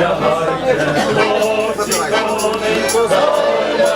лягайте, хлопці, кони, козаки.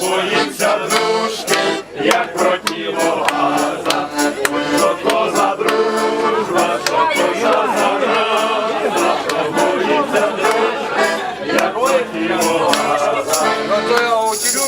Боїться дружки, як про тіло газа. Що то за дружба, що то за газа, боїться дружки, як про тіло газа. Ну то я утілю.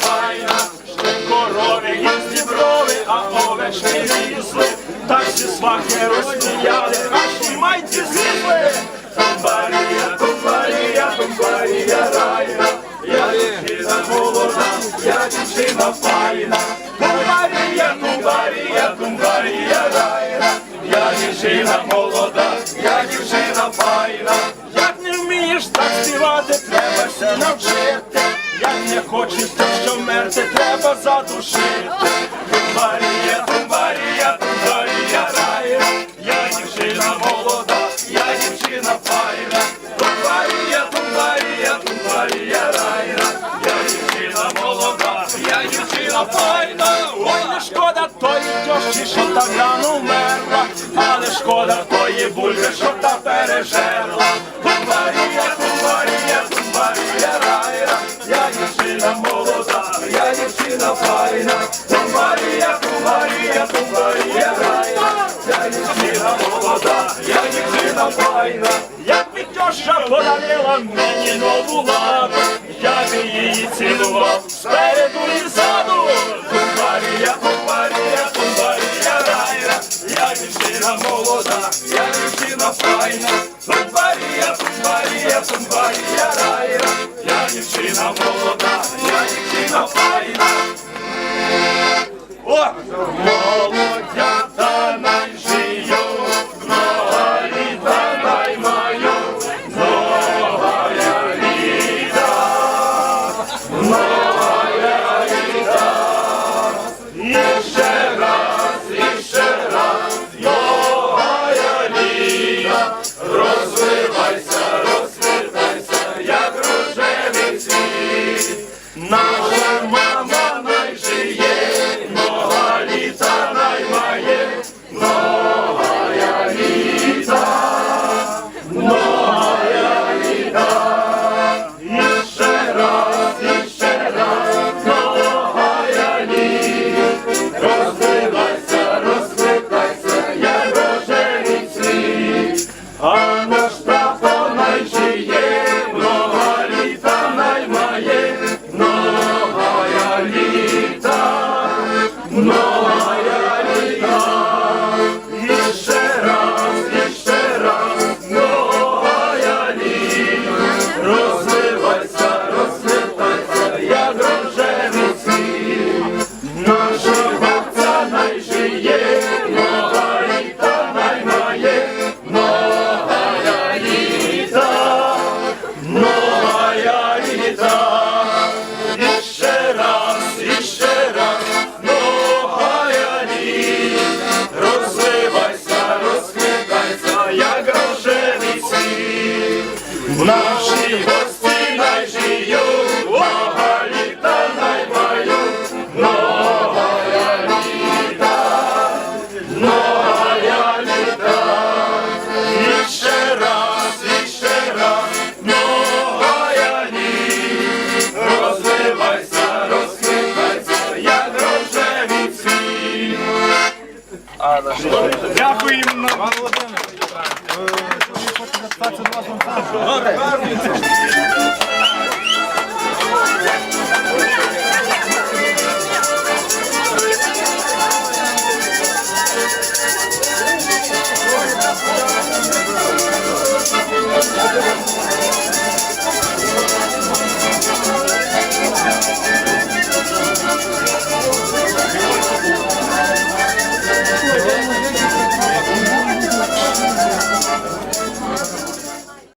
файна, Шли корови, їсти брови, а овеч лізли, та так всі свахи розсміяли, аж німайці злізли. Тумбарія, тумбарія, тумбарія райна, я дівчина молода, я дівчина файна, Тумбарія, тумбарія, тумбарія райна, я дівчина молода, я дівчина файна, як не вмієш так співати, треба всі навчити кохання хочеш, то що мерти треба задушити. Марія, Марія, Марія рає, я дівчина молода, я дівчина файна. Марія, Марія, Марія райна, я дівчина молода, я дівчина файна. Ой, не шкода, тої дощі, що та рано умерла, але шкода тої бульби, що та пережерла. була, я би її цілував, спереду і ззаду, Кумбарія, кумбарія, кумбарія райна, я дівчина молода, я дівчина файна, Кумбарія, кумбарія, кумбарія райна, я дівчина молода, я дівчина файна. Дякуємо.